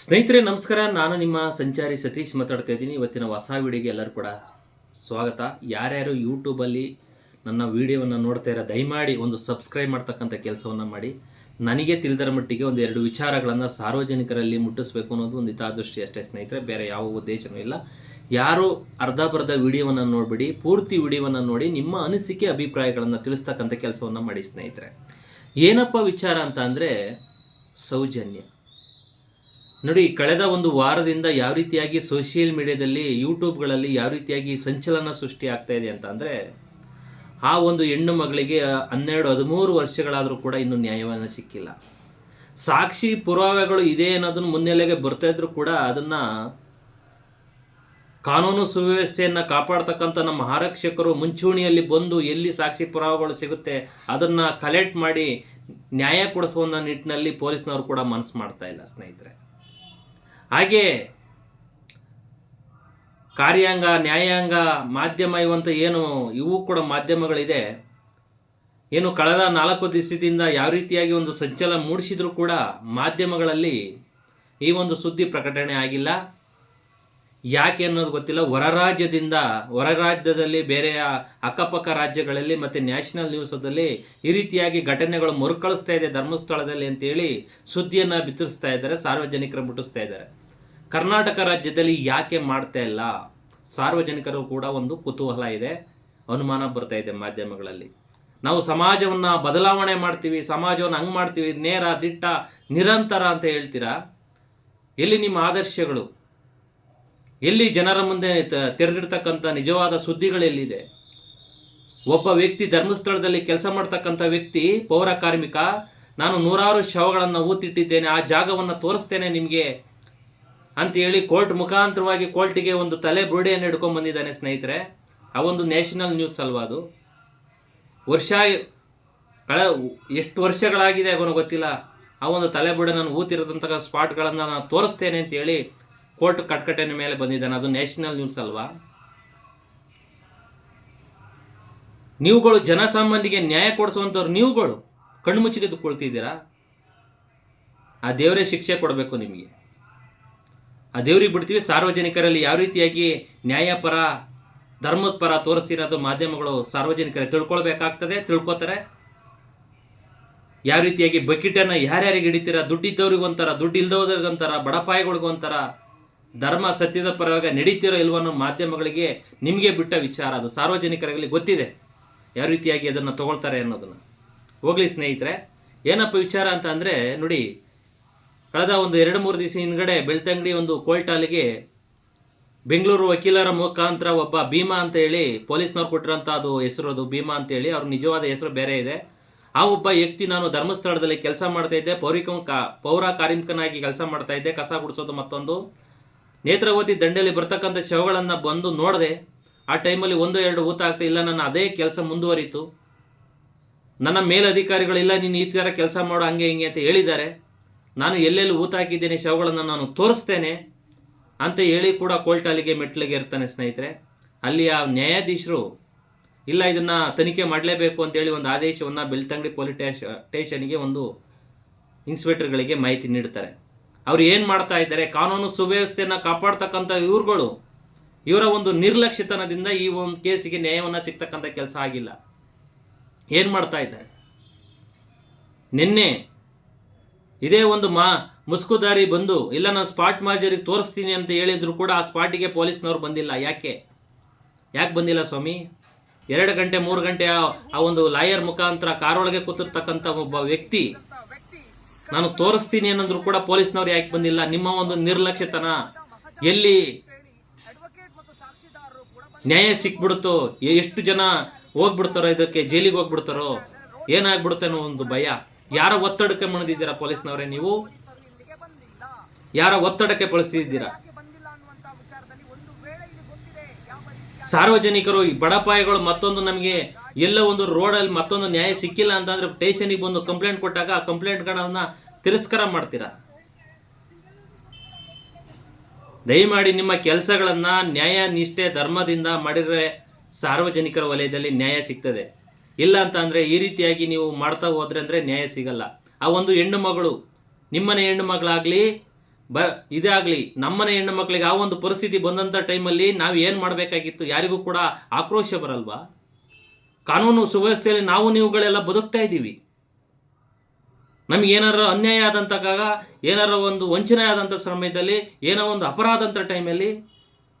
ಸ್ನೇಹಿತರೆ, ನಮಸ್ಕಾರ. ನಾನು ನಿಮ್ಮ ಸಂಚಾರಿ ಸತೀಶ್ ಮಾತಾಡ್ತಾ ಇದ್ದೀನಿ. ಇವತ್ತಿನ ಹೊಸ ವಿಡಿಯೋಗೆ ಎಲ್ಲರೂ ಕೂಡ ಸ್ವಾಗತ. ಯಾರ್ಯಾರು ಯೂಟ್ಯೂಬಲ್ಲಿ ನನ್ನ ವಿಡಿಯೋವನ್ನು ನೋಡ್ತಾ ಇರೋ, ದಯಮಾಡಿ ಒಂದು ಸಬ್ಸ್ಕ್ರೈಬ್ ಮಾಡ್ತಕ್ಕಂಥ ಕೆಲಸವನ್ನು ಮಾಡಿ. ನನಗೆ ತಿಳಿದರ ಮಟ್ಟಿಗೆ ಒಂದು ಎರಡು ವಿಚಾರಗಳನ್ನು ಸಾರ್ವಜನಿಕರಲ್ಲಿ ಮುಟ್ಟಿಸ್ಬೇಕು ಅನ್ನೋದು ಒಂದು ಹಿತಾದೃಷ್ಟಿ ಅಷ್ಟೇ ಸ್ನೇಹಿತರೆ. ಬೇರೆ ಯಾವ ಉದ್ದೇಶನೂ ಇಲ್ಲ. ಯಾರು ಅರ್ಧ ಬರ್ಧ ವಿಡಿಯೋವನ್ನು ನೋಡಿಬಿಡಿ, ಪೂರ್ತಿ ವಿಡಿಯೋವನ್ನು ನೋಡಿ, ನಿಮ್ಮ ಅನಿಸಿಕೆ, ಅಭಿಪ್ರಾಯಗಳನ್ನು ತಿಳಿಸ್ತಕ್ಕಂಥ ಕೆಲಸವನ್ನು ಮಾಡಿ ಸ್ನೇಹಿತರೆ. ಏನಪ್ಪ ವಿಚಾರ ಅಂತ ಅಂದರೆ ಸೌಜನ್ಯ. ನೋಡಿ, ಕಳೆದ ಒಂದು ವಾರದಿಂದ ಯಾವ ರೀತಿಯಾಗಿ ಸೋಷಿಯಲ್ ಮೀಡಿಯಾದಲ್ಲಿ, ಯೂಟ್ಯೂಬ್ಗಳಲ್ಲಿ ಯಾವ ರೀತಿಯಾಗಿ ಸಂಚಲನ ಸೃಷ್ಟಿ ಆಗ್ತಾ ಇದೆ ಅಂತ ಅಂದರೆ, ಆ ಒಂದು ಹೆಣ್ಣು ಮಗಳಿಗೆ ಹನ್ನೆರಡು, ಹದಿಮೂರು ವರ್ಷಗಳಾದರೂ ಕೂಡ ಇನ್ನೂ ನ್ಯಾಯವನ್ನು ಸಿಕ್ಕಿಲ್ಲ. ಸಾಕ್ಷಿ ಪುರಾವೆಗಳು ಇದೆ ಅನ್ನೋದನ್ನು ಮುನ್ನೆಲೆಗೆ ಬರ್ತಾ ಇದ್ರು ಕೂಡ ಅದನ್ನು ಕಾನೂನು ಸುವ್ಯವಸ್ಥೆಯನ್ನು ಕಾಪಾಡ್ತಕ್ಕಂಥ ನಮ್ಮ ಆರಕ್ಷಕರು ಮುಂಚೂಣಿಯಲ್ಲಿ ಬಂದು ಎಲ್ಲಿ ಸಾಕ್ಷಿ ಪುರಾವೆಗಳು ಸಿಗುತ್ತೆ ಅದನ್ನು ಕಲೆಕ್ಟ್ ಮಾಡಿ ನ್ಯಾಯ ಕೊಡಿಸುವ ನಿಟ್ಟಿನಲ್ಲಿ ಪೊಲೀಸ್ನವರು ಕೂಡ ಮನಸ್ಸು ಮಾಡ್ತಾ ಇಲ್ಲ ಸ್ನೇಹಿತರೆ. ಹಾಗೆ ಕಾರ್ಯಾಂಗ, ನ್ಯಾಯಾಂಗ, ಮಾಧ್ಯಮ ಇವಂತ ಏನು, ಇವು ಕೂಡ ಮಾಧ್ಯಮಗಳಿದೆ. ಏನು ಕಳೆದ ನಾಲ್ಕು ದಿವಸದಿಂದ ಯಾವ ರೀತಿಯಾಗಿ ಒಂದು ಸಂಚಲನ ಮೂಡಿಸಿದರೂ ಕೂಡ ಮಾಧ್ಯಮಗಳಲ್ಲಿ ಈ ಒಂದು ಸುದ್ದಿ ಪ್ರಕಟಣೆ ಆಗಿಲ್ಲ. ಯಾಕೆ ಅನ್ನೋದು ಗೊತ್ತಿಲ್ಲ. ಹೊರ ರಾಜ್ಯದಿಂದ ಹೊರ ರಾಜ್ಯದಲ್ಲಿ ಬೇರೆಯ ಅಕ್ಕಪಕ್ಕ ರಾಜ್ಯಗಳಲ್ಲಿ ಮತ್ತು ನ್ಯಾಷನಲ್ ನ್ಯೂಸದಲ್ಲಿ ಈ ರೀತಿಯಾಗಿ ಘಟನೆಗಳು ಮರುಕಳಿಸ್ತಾ ಇದೆ ಧರ್ಮಸ್ಥಳದಲ್ಲಿ ಅಂತೇಳಿ ಸುದ್ದಿಯನ್ನು ಬಿತ್ತರಿಸ್ತಾ ಇದ್ದಾರೆ, ಸಾರ್ವಜನಿಕರು ಮುಟ್ಟಿಸ್ತಾ ಇದ್ದಾರೆ. ಕರ್ನಾಟಕ ರಾಜ್ಯದಲ್ಲಿ ಯಾಕೆ ಮಾಡ್ತಾ ಇಲ್ಲ? ಸಾರ್ವಜನಿಕರು ಕೂಡ ಒಂದು ಕುತೂಹಲ ಇದೆ, ಅನುಮಾನ ಬರ್ತಾ ಇದೆ ಮಾಧ್ಯಮಗಳಲ್ಲಿ. ನಾವು ಸಮಾಜವನ್ನು ಬದಲಾವಣೆ ಮಾಡ್ತೀವಿ, ಸಮಾಜವನ್ನು ಹಂಗೆ ಮಾಡ್ತೀವಿ, ನೇರ ದಿಟ್ಟ, ನಿರಂತರ ಅಂತ ಹೇಳ್ತೀರಾ? ಎಲ್ಲಿ ನಿಮ್ಮ ಆದರ್ಶಗಳು ಎಲ್ಲಿ ಜನರ ಮುಂದೆ ತ- ತೆರೆದಿರ್ತಕ್ಕಂಥ ನಿಜವಾದ ಸುದ್ದಿಗಳೆಲ್ಲಿದೆ ಒಬ್ಬ ವ್ಯಕ್ತಿ ಧರ್ಮಸ್ಥಳದಲ್ಲಿ ಕೆಲಸ ಮಾಡ್ತಕ್ಕಂಥ ವ್ಯಕ್ತಿ, ಪೌರ ಕಾರ್ಮಿಕ, ನಾನು ನೂರಾರು ಶವಗಳನ್ನು ಊತಿಟ್ಟಿದ್ದೇನೆ, ಆ ಜಾಗವನ್ನು ತೋರಿಸ್ತೇನೆ ನಿಮಗೆ ಅಂತ ಹೇಳಿ ಕೋರ್ಟ್ ಮುಖಾಂತರವಾಗಿ ಕೋರ್ಟಿಗೆ ಒಂದು ತಲೆ ಬುರುಡೆಯನ್ನು ಹಿಡ್ಕೊಂಡು ಬಂದಿದ್ದಾನೆ ಸ್ನೇಹಿತರೆ. ಆ ಒಂದು ನ್ಯಾಷನಲ್ ನ್ಯೂಸ್ ಅಲ್ವಾ ಅದು? ವರ್ಷ, ಕಳೆ, ಎಷ್ಟು ವರ್ಷಗಳಾಗಿದೆ ಅವನು ಗೊತ್ತಿಲ್ಲ. ಆ ಒಂದು ತಲೆ ಬುರುಡೆ ನಾನು ಊತಿರೋದಂತಹ ಸ್ಪಾಟ್ಗಳನ್ನು ನಾನು ತೋರಿಸ್ತೇನೆ ಅಂತ ಹೇಳಿ ಕೋರ್ಟ್ ಕಟ್ಕಟೆನ ಮೇಲೆ ಬಂದಿದ್ದಾನೆ. ಅದು ನ್ಯಾಷನಲ್ ನ್ಯೂಸ್ ಅಲ್ವಾ? ನೀವುಗಳು ಜನಸಾಮಾನ್ಯರಿಗೆ ನ್ಯಾಯ ಕೊಡಿಸುವಂಥವ್ರು ನೀವುಗಳು. ಕಣ್ಣು ಮುಚ್ಚಿಗೆದ್ದು ಕುಳ್ತಿದ್ದೀರಾ ಆ ದೇವರೇ ಶಿಕ್ಷೆ ಕೊಡಬೇಕು ನಿಮಗೆ. ಆ ದೇವ್ರಿಗೆ ಬಿಡ್ತೀವಿ. ಸಾರ್ವಜನಿಕರಲ್ಲಿ ಯಾವ ರೀತಿಯಾಗಿ ನ್ಯಾಯಪರ ಧರ್ಮದ ಪರ ತೋರಿಸಿರೋದು ಮಾಧ್ಯಮಗಳು ಸಾರ್ವಜನಿಕರೇ ತಿಳ್ಕೊಳ್ಬೇಕಾಗ್ತದೆ, ತಿಳ್ಕೊತಾರೆ? ಯಾವ ರೀತಿಯಾಗಿ ಬಕೆಟನ್ನು ಯಾರ್ಯಾರಿಗೆ ಹಿಡಿತೀರ? ದುಡ್ಡಿದ್ದವ್ರಿಗೆ ಒಂಥರ ದುಡ್ಡು ಇಲ್ದವ್ರಿಗೆ ಒಂಥರ ಬಡಪಾಯಿಗಳಿಗೆ ಒಂಥರ ಧರ್ಮ ಸತ್ಯದ ಪರವಾಗಿ ನಡೀತಿರೋ ಇಲ್ವೋ ಅನ್ನೋ ಮಾಧ್ಯಮಗಳಿಗೆ ನಿಮಗೆ ಬಿಟ್ಟ ವಿಚಾರ. ಅದು ಸಾರ್ವಜನಿಕರಲ್ಲಿ ಗೊತ್ತಿದೆ ಯಾವ ರೀತಿಯಾಗಿ ಅದನ್ನು ತಗೊಳ್ತಾರೆ ಅನ್ನೋದನ್ನು. ಹೋಗ್ಲಿ ಸ್ನೇಹಿತರೆ, ಏನಪ್ಪ ವಿಚಾರ ಅಂತ ಅಂದರೆ, ನೋಡಿ, ಕಳೆದ ಒಂದು ಎರಡು ಮೂರು ದಿವಸ ಹಿಂದ್ಗಡೆ ಬೆಳ್ತಂಗಡಿ ಒಂದು ಕೋಲ್ಟಾಲಿಗೆ ಬೆಂಗಳೂರು ವಕೀಲರ ಮುಖಾಂತರ ಒಬ್ಬ ಭೀಮಾ ಅಂತ ಹೇಳಿ ಪೊಲೀಸ್ನವ್ರು ಕೊಟ್ಟಿರೋಂಥ ಅದು ಹೆಸರು, ಅದು ಭೀಮಾ ಅಂತ ಹೇಳಿ, ಅವ್ರ ನಿಜವಾದ ಹೆಸರು ಬೇರೆ ಇದೆ. ಆ ಒಬ್ಬ ವ್ಯಕ್ತಿ ನಾನು ಧರ್ಮಸ್ಥಳದಲ್ಲಿ ಕೆಲಸ ಮಾಡ್ತಾ ಇದ್ದೆ, ಪೌರಿಕ, ಪೌರ ಕಾರ್ಮಿಕನಾಗಿ ಕೆಲಸ ಮಾಡ್ತಾ ಇದ್ದೆ, ಕಸ ಗುಡಿಸೋದು ಮತ್ತೊಂದು. ನೇತ್ರಾವತಿ ದಂಡೆಯಲ್ಲಿ ಬರ್ತಕ್ಕಂಥ ಶವಗಳನ್ನು ಬಂದು ನೋಡಿದೆ, ಆ ಟೈಮಲ್ಲಿ ಒಂದು, ಎರಡು ಊತ ಆಗ್ತಾ ಇಲ್ಲ, ನನ್ನ ಅದೇ ಕೆಲಸ ಮುಂದುವರಿತು. ನನ್ನ ಮೇಲಧಿಕಾರಿಗಳಿಲ್ಲ, ನೀನು ಈ ಥರ ಕೆಲಸ ಮಾಡೋ ಹಂಗೆ ಹಿಂಗೆ ಅಂತ ಹೇಳಿದ್ದಾರೆ. ನಾನು ಎಲ್ಲೆಲ್ಲಿ ಊತ ಹಾಕಿದ್ದೇನೆ, ಶವಗಳನ್ನು ನಾನು ತೋರಿಸ್ತೇನೆ ಅಂತ ಹೇಳಿ ಕೂಡ ಕೋಲ್ಟಾಲಿಗೆ ಮೆಟ್ಲಿಗೆ ಇರ್ತಾನೆ ಸ್ನೇಹಿತರೆ. ಅಲ್ಲಿ ಆ ನ್ಯಾಯಾಧೀಶರು, ಇಲ್ಲ ಇದನ್ನು ತನಿಖೆ ಮಾಡಲೇಬೇಕು ಅಂತೇಳಿ ಒಂದು ಆದೇಶವನ್ನು ಬೆಳ್ತಂಗಡಿ ಪೊಲೀಸ್ ಸ್ಟೇಷ ಸ್ಟೇಷನ್ಗೆ ಒಂದು ಇನ್ಸ್ಪೆಕ್ಟರ್ಗಳಿಗೆ ಮಾಹಿತಿ ನೀಡ್ತಾರೆ. ಅವ್ರು ಏನು ಮಾಡ್ತಾ ಇದ್ದಾರೆ? ಕಾನೂನು ಸುವ್ಯವಸ್ಥೆಯನ್ನು ಕಾಪಾಡ್ತಕ್ಕಂಥ ಇವ್ರುಗಳು, ಇವರ ಒಂದು ನಿರ್ಲಕ್ಷ್ಯತನದಿಂದ ಈ ಒಂದು ಕೇಸಿಗೆ ನ್ಯಾಯವನ್ನು ಸಿಗ್ತಕ್ಕಂಥ ಕೆಲಸ ಆಗಿಲ್ಲ. ಏನು ಮಾಡ್ತಾ ಇದ್ದಾರೆ? ನಿನ್ನೆ ಇದೇ ಒಂದು ಮಾ, ಮುಸ್ಕುದಾರಿ ಬಂದು, ಇಲ್ಲ ನಾನು ಸ್ಪಾಟ್ ಮಾಜರಿಗೆ ತೋರಿಸ್ತೀನಿ ಅಂತ ಹೇಳಿದ್ರು ಕೂಡ ಆ ಸ್ಪಾಟಿಗೆ ಪೊಲೀಸ್ನವ್ರು ಬಂದಿಲ್ಲ. ಯಾಕೆ? ಯಾಕೆ ಬಂದಿಲ್ಲ ಸ್ವಾಮಿ? ಎರಡು ಗಂಟೆ, ಮೂರು ಗಂಟೆ ಆ ಒಂದು ಲಾಯರ್ ಮುಖಾಂತರ ಕಾರೊಳಗೆ ಕೂತಿರ್ತಕ್ಕಂಥ ಒಬ್ಬ ವ್ಯಕ್ತಿ ನಾನು ತೋರಿಸ್ತೀನಿ ಅನ್ನಂದ್ರು ಕೂಡ ಪೊಲೀಸ್ನವ್ರು ಯಾಕೆ ಬಂದಿಲ್ಲ? ನಿಮ್ಮ ಒಂದು ನಿರ್ಲಕ್ಷ್ಯತನ. ಎಲ್ಲಿ ನ್ಯಾಯ ಸಿಕ್ಬಿಡುತ್ತೋ ಎಷ್ಟು ಜನ ಹೋಗ್ಬಿಡ್ತಾರೋ ಇದಕ್ಕೆ, ಜೈಲಿಗೆ ಹೋಗ್ಬಿಡ್ತಾರೋ, ಏನಾಗ್ಬಿಡುತ್ತೆ ಅನ್ನೋ ಒಂದು ಭಯ. ಯಾರ ಒತ್ತಡಕ್ಕೆ ಮಣಿದಿದ್ದೀರಾ ಪೊಲೀಸ್ನವರೇ ನೀವು? ಯಾರ ಒತ್ತಡಕ್ಕೆ ಪಳಿಸಿದ್ದೀರಾ ಸಾರ್ವಜನಿಕರು ಈ ಬಡಪಾಯಗಳು ಮತ್ತೊಂದು ನಮಗೆ ಎಲ್ಲ ಒಂದು ರೋಡಲ್ಲಿ ಮತ್ತೊಂದು ನ್ಯಾಯ ಸಿಕ್ಕಿಲ್ಲ ಅಂತಂದ್ರೆ ಸ್ಟೇಷನಿಗೆ ಬಂದು ಕಂಪ್ಲೇಂಟ್ ಕೊಟ್ಟಾಗ ಆ ಕಂಪ್ಲೇಂಟ್ಗಳನ್ನು ತಿರಸ್ಕಾರ ಮಾಡ್ತೀರಾ? ದಯಮಾಡಿ ನಿಮ್ಮ ಕೆಲಸಗಳನ್ನು ನ್ಯಾಯ ನಿಷ್ಠೆ ಧರ್ಮದಿಂದ ಮಾಡಿದರೆ ಸಾರ್ವಜನಿಕರ ವಲಯದಲ್ಲಿ ನ್ಯಾಯ ಸಿಗ್ತದೆ. ಇಲ್ಲ ಅಂತ ಅಂದ್ರೆ ಈ ರೀತಿಯಾಗಿ ನೀವು ಮಾಡ್ತಾ ಹೋದ್ರೆ ಅಂದ್ರೆ ನ್ಯಾಯ ಸಿಗಲ್ಲ. ಆ ಒಂದು ಹೆಣ್ಣು ಮಗಳು, ನಿಮ್ಮನೆ ಹೆಣ್ಣು ಮಗಳಾಗಲಿ, ಬ, ಇದಾಗಲಿ, ನಮ್ಮನೆ ಹೆಣ್ಣು ಮಕ್ಕಳಿಗೆ ಆ ಒಂದು ಪರಿಸ್ಥಿತಿ ಬಂದಂಥ ಟೈಮಲ್ಲಿ ನಾವು ಏನು ಮಾಡಬೇಕಾಗಿತ್ತು? ಯಾರಿಗೂ ಕೂಡ ಆಕ್ರೋಶ ಬರಲ್ವಾ? ಕಾನೂನು ಸುವ್ಯವಸ್ಥೆಯಲ್ಲಿ ನಾವು ನೀವುಗಳೆಲ್ಲ ಬದುಕ್ತಾ ಇದ್ದೀವಿ. ನಮಗೇನಾರ ಅನ್ಯಾಯ ಆದಂತಾಗ ಏನಾರ ಒಂದು ವಂಚನೆ ಆದಂಥ ಸಮಯದಲ್ಲಿ, ಏನೋ ಒಂದು ಅಪರಾಧ ಅಂತ ಟೈಮಲ್ಲಿ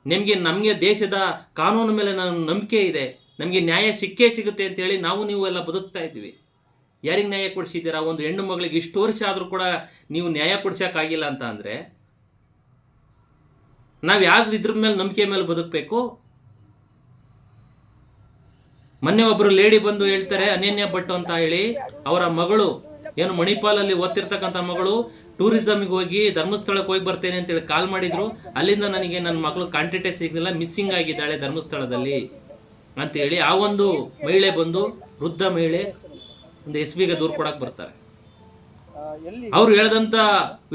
ನಿಮಗೆ, ನಮಗೆ ದೇಶದ ಕಾನೂನು ಮೇಲೆ ನನ್ನ ನಂಬಿಕೆ ಇದೆ. ನಮಗೆ ನ್ಯಾಯ ಸಿಕ್ಕೇ ಸಿಗುತ್ತೆ ಅಂತೇಳಿ ನಾವು ನೀವು ಎಲ್ಲ ಬದುಕ್ತಾ ಇದ್ದೀವಿ. ಯಾರಿಗೆ ನ್ಯಾಯ ಕೊಡಿಸಿದ್ದೀರಾ? ಒಂದು ಹೆಣ್ಣು ಮಗಳಿಗೆ ಇಷ್ಟು ವರ್ಷ ಆದರೂ ಕೂಡ ನೀವು ನ್ಯಾಯ ಕೊಡ್ಸೋಕ್ಕಾಗಿಲ್ಲ ಅಂತ ಅಂದರೆ, ನಾವು ಯಾವ್ದು ಇದ್ರ ಮೇಲೆ ನಂಬಿಕೆ ಮೇಲೆ ಬದುಕಬೇಕು? ಮೊನ್ನೆ ಒಬ್ರು ಲೇಡಿ ಬಂದು ಹೇಳ್ತಾರೆ, ಅನನ್ಯ ಭಟ್ ಅಂತ ಹೇಳಿ ಅವರ ಮಗಳು, ಏನು ಮಣಿಪಾಲಲ್ಲಿ ಓದ್ತಿರ್ತಕ್ಕಂಥ ಮಗಳು, ಟೂರಿಸಮ್ಗೆ ಹೋಗಿ ಧರ್ಮಸ್ಥಳಕ್ಕೆ ಹೋಗಿ ಬರ್ತೇನೆ ಅಂತೇಳಿ ಕಾಲ್ ಮಾಡಿದ್ರು. ಅಲ್ಲಿಂದ ನನಗೆ ನನ್ನ ಮಗಳು ಕಾಂಟ್ಯಾಕ್ಟೇ ಸಿಗಲಿಲ್ಲ, ಮಿಸ್ಸಿಂಗ್ ಆಗಿದ್ದಾಳೆ ಧರ್ಮಸ್ಥಳದಲ್ಲಿ. ಅಂತ ಹೇಳಿ ಆ ಒಂದು ಮಹಿಳೆ ಬಂದು, ವೃದ್ಧ ಮಹಿಳೆ, ಒಂದು ಎಸ್ ಬಿಗೆ ದೂರು ಕೊಡಕ್ಕೆ ಬರ್ತಾರೆ. ಅವ್ರು ಹೇಳಿದಂತ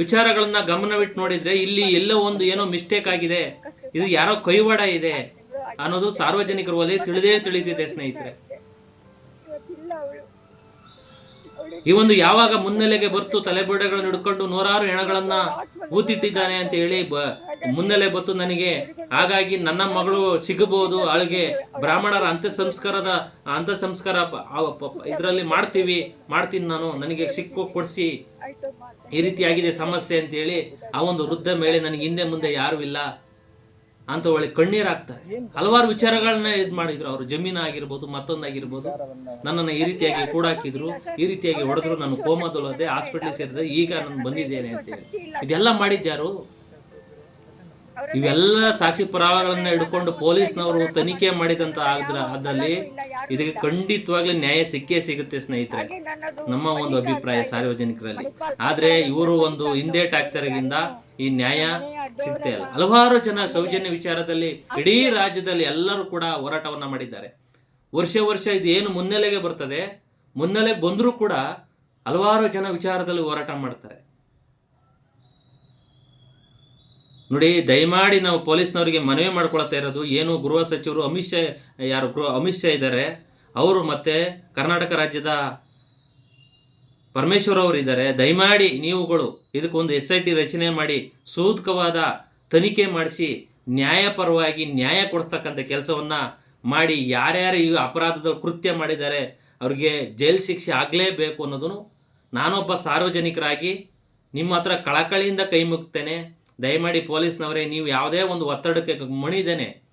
ವಿಚಾರಗಳನ್ನ ಗಮನವಿಟ್ಟು ನೋಡಿದ್ರೆ ಇಲ್ಲಿ ಎಲ್ಲೋ ಒಂದು ಏನೋ ಮಿಸ್ಟೇಕ್ ಆಗಿದೆ, ಇದು ಯಾರೋ ಕೈವಾಡ ಇದೆ ಅನ್ನೋದು ಸಾರ್ವಜನಿಕರು ಒಲೆ ತಿಳಿದೇ ತಿಳಿದಿದೆ, ಸ್ನೇಹಿತರೆ. ಈ ಒಂದು ಯಾವಾಗ ಮುನ್ನೆಲೆಗೆ ಬರ್ತು ತಲೆಬುರುಡೆಗಳನ್ನು ಹಿಡ್ಕೊಂಡು ನೂರಾರು ಹೆಣಗಳನ್ನ ಊತಿಟ್ಟಿದ್ದಾನೆ ಅಂತ ಹೇಳಿ ಮುನ್ನೆಲೆ ಬತ್ತು ನನಗೆ. ಹಾಗಾಗಿ ನನ್ನ ಮಗಳು ಸಿಗಬಹುದು ಅವಳಿಗೆ ಬ್ರಾಹ್ಮಣರ ಅಂತ್ಯ ಸಂಸ್ಕಾರದ ಅಂತ್ಯ ಸಂಸ್ಕಾರ ಇದರಲ್ಲಿ ಮಾಡ್ತೀವಿ, ಮಾಡ್ತೀನಿ ನಾನು, ನನಗೆ ಸಿಕ್ಕು, ಕೊಡಿಸಿ. ಈ ರೀತಿಯಾಗಿದೆ ಸಮಸ್ಯೆ ಅಂತೇಳಿ ಆ ಒಂದು ವೃದ್ಧ ಮೇಳೆ ನನಗೆ ಹಿಂದೆ ಮುಂದೆ ಯಾರು ಇಲ್ಲ. ಅಂತ ಒಳ್ಳೆ ಕಣ್ಣೀರ್ ಹಾಕ್ತಾರೆ. ಹಲವಾರು ವಿಚಾರಗಳನ್ನ ಇದು ಮಾಡಿದ್ರು ಅವರು. ಜಮೀನ ಆಗಿರ್ಬೋದು ಮತ್ತೊಂದಾಗಿರ್ಬೋದು. ನನ್ನನ್ನ ಈ ರೀತಿಯಾಗಿ ಕೂಡಾಕಿದ್ರು, ಈ ರೀತಿಯಾಗಿ ಹೊಡೆದ್ರು. ನಾನು ಕೋಮದಲ್ಲದೆ ಹಾಸ್ಪಿಟ್ಲಿಗೆ ಸೇರಿದೆ. ಈಗ ನಾನು ಬಂದಿದ್ದೇನೆ ಅಂತೇಳಿ ಇದೆಲ್ಲ ಮಾಡಿದ್ಯಾರು ಇವೆಲ್ಲ ಸಾಕ್ಷಿ ಪುರಾವೆಗಳನ್ನ ಹಿಡ್ಕೊಂಡು ಪೊಲೀಸ್ನವರು ತನಿಖೆ ಮಾಡಿದಂತ ಆದ್ರ ಅದ್ರಲ್ಲಿ ಇದಕ್ಕೆ ಖಂಡಿತವಾಗ್ಲೂ ನ್ಯಾಯ ಸಿಕ್ಕೇ ಸಿಗುತ್ತೆ ಸ್ನೇಹಿತರೆ. ನಮ್ಮ ಒಂದು ಅಭಿಪ್ರಾಯ ಸಾರ್ವಜನಿಕರಲ್ಲಿ. ಆದ್ರೆ ಇವರು ಒಂದು ಹಿಂದೇಟಾಗ್ತಾರಿಂದ ಈ ನ್ಯಾಯ ಸಿಗ್ತಾ ಇಲ್ಲ. ಹಲವಾರು ಜನ ಸೌಜನ್ಯ ವಿಚಾರದಲ್ಲಿ ಇಡೀ ರಾಜ್ಯದಲ್ಲಿ ಎಲ್ಲರೂ ಕೂಡ ಹೋರಾಟವನ್ನ ಮಾಡಿದ್ದಾರೆ. ವರ್ಷ ವರ್ಷ ಇದು ಏನು ಮುನ್ನೆಲೆಗೆ ಬರ್ತದೆ ಮುನ್ನೆಲೆಗೆ ಬಂದರೂ ಕೂಡ ಹಲವಾರು ಜನ ವಿಚಾರದಲ್ಲಿ ಹೋರಾಟ ಮಾಡ್ತಾರೆ. ನೋಡಿ, ದಯಮಾಡಿ ನಾವು ಪೊಲೀಸ್ನವರಿಗೆ ಮನವಿ ಮಾಡ್ಕೊಳ್ತಾ ಇರೋದು. ಏನು ಗೃಹ ಸಚಿವರು ಅಮಿತ್ ಶಾ, ಯಾರು ಗೃಹ, ಅಮಿತ್ ಶಾ ಇದ್ದಾರೆ. ಅವರು ಮತ್ತೆ ಕರ್ನಾಟಕ ರಾಜ್ಯದ ಪರಮೇಶ್ವರ್ ಅವರು ಇದ್ದಾರೆ. ದಯಮಾಡಿ ನೀವುಗಳು ಇದಕ್ಕೊಂದು ಎಸ್ ಐ ಟಿ ರಚನೆ ಮಾಡಿ, ಸೂಕ್ತವಾದ ತನಿಖೆ ಮಾಡಿಸಿ, ನ್ಯಾಯಪರವಾಗಿ ನ್ಯಾಯ ಕೊಡಿಸ್ತಕ್ಕಂಥ ಕೆಲಸವನ್ನು ಮಾಡಿ, ಯಾರ್ಯಾರು ಈ ಅಪರಾಧದ ಕೃತ್ಯ ಮಾಡಿದ್ದಾರೆ, ಅವ್ರಿಗೆ ಜೈಲು ಶಿಕ್ಷೆ ಆಗಲೇಬೇಕು ಅನ್ನೋದನ್ನು ನಾನೊಬ್ಬ ಸಾರ್ವಜನಿಕರಾಗಿ ನಿಮ್ಮ ಹತ್ರ ಕಳಕಳಿಯಿಂದ ಕೈ ಮುಗ್ತೇನೆ. ದಯಮಾಡಿ ಪೊಲೀಸ್ನವರೇ, ನೀವು ಯಾವುದೇ ಒಂದು ಒತ್ತಡಕ್ಕೆ ಮಣಿದೇನೆ,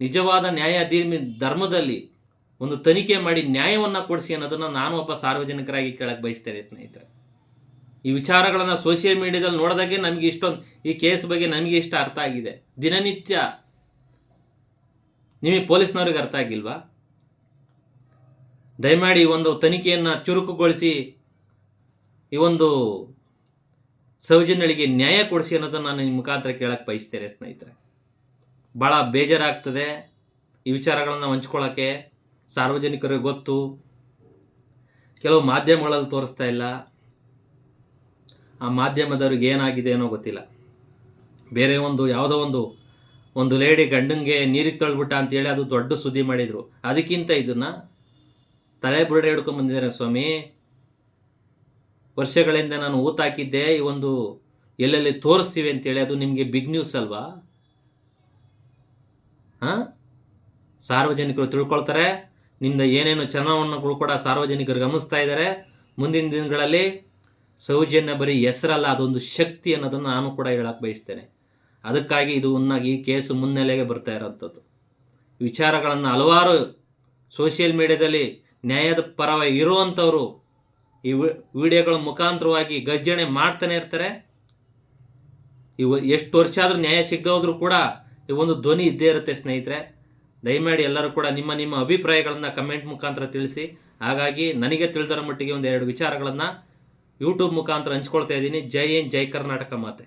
ನಿಜವಾದ ನ್ಯಾಯ ಧೀರ್ಮಿ- ಧರ್ಮದಲ್ಲಿ ಒಂದು ತನಿಖೆ ಮಾಡಿ ನ್ಯಾಯವನ್ನು ಕೊಡಿಸಿ ಅನ್ನೋದನ್ನು ನಾನು ಒಬ್ಬ ಸಾರ್ವಜನಿಕರಾಗಿ ಕೇಳಕ್ಕೆ ಬಯಸ್ತೇನೆ ಸ್ನೇಹಿತರೆ. ಈ ವಿಚಾರಗಳನ್ನು ಸೋಷಿಯಲ್ ಮೀಡಿಯಾದಲ್ಲಿ ನೋಡಿದಾಗೆ ನಮಗೆ ಇಷ್ಟೊಂದು, ಈ ಕೇಸ್ ಬಗ್ಗೆ ನಮಗೆ ಇಷ್ಟ ಅರ್ಥ ಆಗಿದೆ. ದಿನನಿತ್ಯ ನಿಮಗೆ ಪೊಲೀಸ್ನವ್ರಿಗೆ ಅರ್ಥ ಆಗಿಲ್ವಾ? ದಯಮಾಡಿ ಒಂದು ತನಿಖೆಯನ್ನು ಚುರುಕುಗೊಳಿಸಿ, ಈ ಒಂದು ಸೌಜನ್ಯಗಳಿಗೆ ನ್ಯಾಯ ಕೊಡಿಸಿ ಅನ್ನೋದನ್ನು ನಾನು ನಿಮ್ಮ ಮುಖಾಂತರ ಕೇಳಕ್ಕೆ ಬಯಸ್ತೇನೆ ಸ್ನೇಹಿತರೆ. ಭಾಳ ಬೇಜಾರಾಗ್ತದೆ ಈ ವಿಚಾರಗಳನ್ನು ಹಂಚ್ಕೊಳ್ಳೋಕ್ಕೆ ಸಾರ್ವಜನಿಕರಿಗೆ ಗೊತ್ತು. ಕೆಲವು ಮಾಧ್ಯಮಗಳಲ್ಲಿ ತೋರಿಸ್ತಾ ಇಲ್ಲ. ಆ ಮಾಧ್ಯಮದವ್ರಿಗೆ ಏನಾಗಿದೆ ಏನೋ ಗೊತ್ತಿಲ್ಲ. ಬೇರೆ ಒಂದು ಯಾವುದೋ ಒಂದು ಒಂದು ಲೇಡಿ ಗಂಡಂಗೆ ನೀರಿಗೆ ತಳ್ಬಿಟ್ಟ ಅಂತೇಳಿ ಅದು ದೊಡ್ಡ ಸುದ್ದಿ ಮಾಡಿದರು. ಅದಕ್ಕಿಂತ ಇದನ್ನು ತಲೆ ಬುರುಡೆ ಹಿಡ್ಕೊಂಡ್ಬಂದಿದ್ದಾರೆ ಸ್ವಾಮಿ. ವರ್ಷಗಳಿಂದ ನಾನು ಊತಾಕಿದ್ದೆ ಈ ಒಂದು ಎಲ್ಲೆಲ್ಲಿ ತೋರಿಸ್ತೀವಿ ಅಂತೇಳಿ, ಅದು ನಿಮಗೆ ಬಿಗ್ ನ್ಯೂಸ್ ಅಲ್ವಾ? ಹಾಂ? ಸಾರ್ವಜನಿಕರು ತಿಳ್ಕೊಳ್ತಾರೆ, ನಿಮ್ದು ಏನೇನು ಚುನಾವಣೆಗಳು ಕೂಡ ಸಾರ್ವಜನಿಕರು ಗಮನಿಸ್ತಾ ಇದ್ದಾರೆ. ಮುಂದಿನ ದಿನಗಳಲ್ಲಿ ಸೌಜನ್ಯ ಬರೀ ಹೆಸರಲ್ಲ, ಅದೊಂದು ಶಕ್ತಿ ಅನ್ನೋದನ್ನು ನಾನು ಕೂಡ ಹೇಳಕ್ಕೆ ಬಯಸ್ತೇನೆ. ಅದಕ್ಕಾಗಿ ಇದು ಉನ್ನಾಗಿ ಈ ಕೇಸು ಮುನ್ನೆಲೆಗೆ ಬರ್ತಾ ಇರೋಂಥದ್ದು. ವಿಚಾರಗಳನ್ನು ಹಲವಾರು ಸೋಷಿಯಲ್ ಮೀಡಿಯಾದಲ್ಲಿ ನ್ಯಾಯದ ಪರವಾಗಿ ಇರುವಂಥವರು ಈ ವಿಡಿಯೋಗಳ ಮುಖಾಂತರವಾಗಿ ಗರ್ಜನೆ ಮಾಡ್ತಾನೆ ಇರ್ತಾರೆ. ಇವು ಎಷ್ಟು ವರ್ಷ ಆದರೂ ನ್ಯಾಯ ಸಿಗದೆ ಹೋದ್ರೂ ಕೂಡ ಈ ಒಂದು ಧ್ವನಿ ಇದ್ದೇ ಇರುತ್ತೆ ಸ್ನೇಹಿತರೆ. ದಯಮಾಡಿ ಎಲ್ಲರೂ ಕೂಡ ನಿಮ್ಮ ನಿಮ್ಮ ಅಭಿಪ್ರಾಯಗಳನ್ನು ಕಮೆಂಟ್ ಮುಖಾಂತರ ತಿಳಿಸಿ. ಹಾಗಾಗಿ ನನಗೆ ತಿಳಿದರ ಮಟ್ಟಿಗೆ ಒಂದು ಎರಡು ವಿಚಾರಗಳನ್ನು ಯೂಟ್ಯೂಬ್ ಮುಖಾಂತರ ಹಂಚ್ಕೊಳ್ತಾ ಇದ್ದೀನಿ. ಜೈ ಹಿಂದ್, ಜೈ ಕರ್ನಾಟಕ ಮಾತೆ.